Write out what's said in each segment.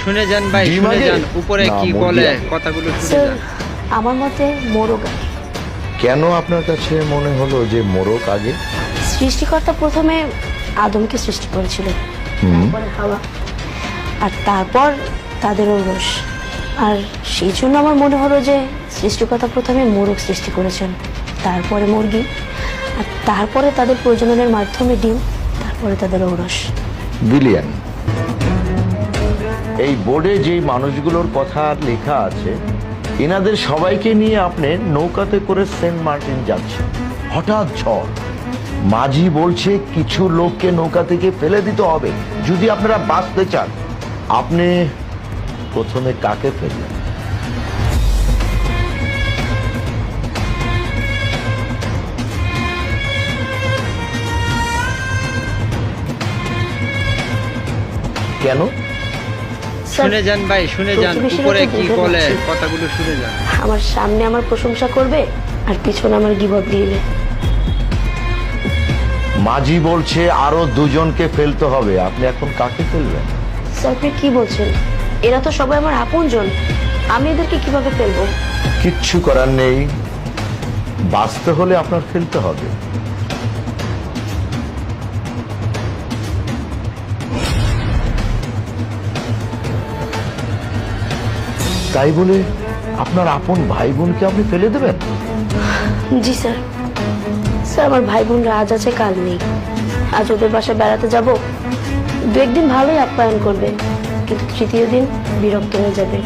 শুনে যান ভাই শুনে যান উপরে কি বলে কথাগুলো শুনে যান। আমার মতে মোরগ কেন আপনার কাছে মনে হলো যে মোরক আগে? সৃষ্টিকর্তা প্রথমে আদমকে সৃষ্টি করেছিল তারপরে হাওয়া আর তারপর তাদের ঔরস। আর সেই জন্য আমার মনে হলো যে সৃষ্টিকর্তা প্রথমে মোরগ সৃষ্টি করেছেন তারপরে মুরগি আর তারপরে তাদের প্রজননের মাধ্যমে ডিম তারপরে তাদের ঔরস। বিলিয়ন। এই বোর্ডে যে মানুষগুলোর কথা লেখা আছে, এনাদের সবাইকে নিয়ে আপনি নৌকাতে করে সেন্ট মার্টিন যাচ্ছেন। হঠাৎ ঝড়। মাঝি বলছে, কিছু লোককে নৌকা থেকে ফেলে দিতে হবে। যদি আপনারা বাঁচতে চান, আপনি প্রথমে কাকে ফেললেন কেন? শুনে যান ভাই শুনে যান উপরে কি বলে কথাগুলো শুনে যান। আমার সামনে আমার প্রশংসা করবে আর পিছনে আমার গিবক দিবে। মাঝি বলছে আরও দুজনকে ফেলতে হবে। আপনি এখন কাকে ফেলবেন? স্যার আপনি কি বলছেন? এরা তো সবাই আমার আপনজন। আমি এদেরকে কীভাবে ফেলব? কিচ্ছু করার নেই। বাঁচতে হলে আপনার ফেলতে হবে। তাই বলে আপনার আপন ভাই বোনকে আপনি ফেলে দেবেন? জি, স্যার। স্যার, আমার ভাই বোনরা আজ আছে, কাল নেই। আজ ওদের বাসায় বেড়াতে যাব। দু একদিন ভালোই আপ্যায়ন করবে, কিন্তু তৃতীয় দিন বিরক্ত হয়ে যাবে।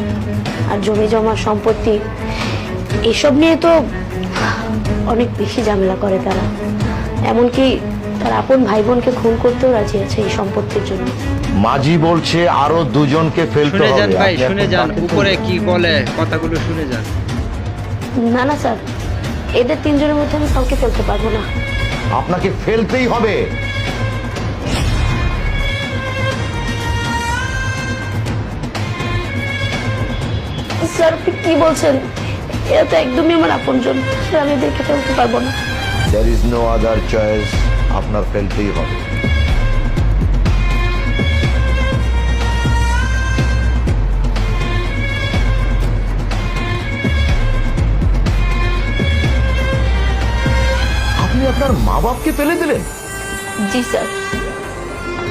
আর জমি জমা, সম্পত্তি, এসব নিয়ে তো অনেক বেশি ঝামেলা করে তারা। এমনকি তার আপন ভাই বোনকে খুন করতেও রাজি আছে এই সম্পত্তির জন্য। মাঝি বলছে আরও দুজনকে ফেলতে শুনে যান হবে। ভাই আপনি শুনে এখন যান উপরে কি বলে কথাগুলো শুনে যান। না না স্যার এদের তিনজনের মধ্যে আমি কাউকে ফেলতে পারব না। আপনাকে ফেলতেই হবে। স্যার আপনি কি বলছেন? এরা তো একদমই আমার আপনজন স্যার আমি এদেরকে ফেলতে পারব না। There is no other choice আপনার ফেলতেই হবে। আপনি আপনার মা বাপকে ফেলে দিলেন? জি, স্যার।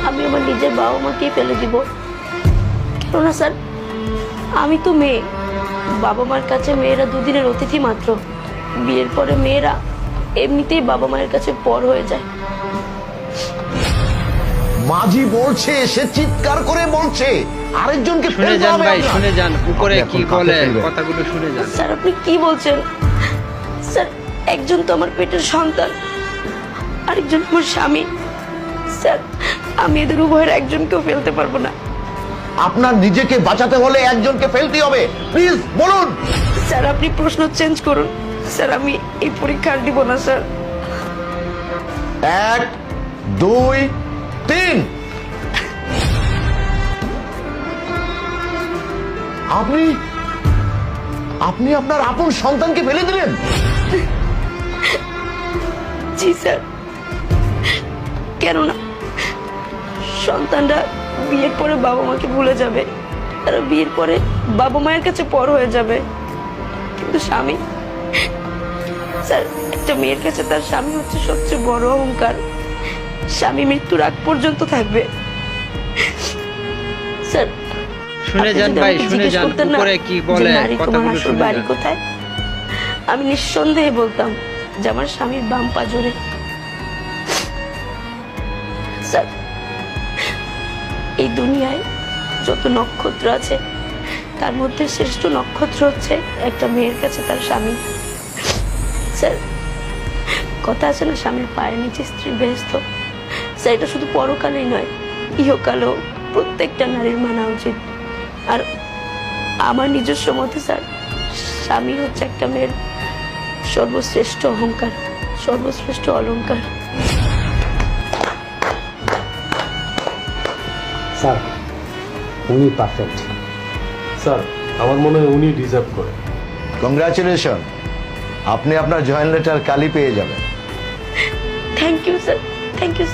আমি আমার নিজের বাবা মাকেই ফেলে দিব। কেননা, স্যার, আমি তো মেয়ে। বাবা মার কাছে মেয়েরা দুদিনের অতিথি মাত্র। বিয়ের পরে মেয়েরা এমনিতেই বাবা মায়ের কাছে পর হয়ে যায়। মাঝি বলছে সে চিৎকার করে বলছে। আরেকজনকে শুনে যান ভাই শুনে যান উপরে কি বলে কথাগুলো শুনে যান। স্যার আপনি কি বলছেন? স্যার একজন তো আমার পেটের সন্তান আরেকজন আমার স্বামী। স্যার আমি এদের উভয়ের একজনকেও ফেলতে পারব না। আপনার নিজেকে বাঁচাতে হলে একজনকে ফেলতে হবে। প্লিজ বলুন। স্যার আপনি প্রশ্ন চেঞ্জ করুন। স্যার আমি এই পরীক্ষা আর দিব না স্যার। এক দুই তিন। আপনি আপনি আপনার আপন সন্তানকে ফেলে দিলেন? জি স্যার। কেননা সন্তানরা বিয়ের পরে বাবা মাকে ভুলে যাবে। তারা বিয়ের পরে বাবা মায়ের কাছে পর হয়ে যাবে। কিন্তু স্বামী স্যার একটা মেয়ের কাছে তার স্বামী হচ্ছে সবচেয়ে বড় অহংকার। স্বামী মৃত্যুর আগ পর্যন্ত থাকবে। স্যার শুনে যান ভাই শুনে যান উপরে কি বলে কথাগুলো শুনে বাড়ি কোথায় আমি নিঃসন্দেহে বলতাম যে আমার স্বামীর বাম পাজরে স্যার এই দুনিয়ায় যত নক্ষত্র আছে তার মধ্যে শ্রেষ্ঠ নক্ষত্র হচ্ছে একটা মেয়ের কাছে তার স্বামী। স্যার কথা আছে না স্বামীর পায়ের নিচে স্ত্রীর বেহেস্ত। স্যার এটা শুধু পরকালেই নয় ইহকালেও প্রত্যেকটা নারীর মানা উচিত। আর আমার নিজস্ব মতে স্যার স্বামী হচ্ছে একটা মেয়ের সর্বশ্রেষ্ঠ অহংকার সর্বশ্রেষ্ঠ অলংকার। স্যার উনি পারফেক্ট স্যার আমার মনে হয় উনি ডিজার্ভ করে। কংগ্রাচুলেশন আপনি আপনার জয়েন্ট লেটার কালি পেয়ে যাবেন। Thank you sir thank you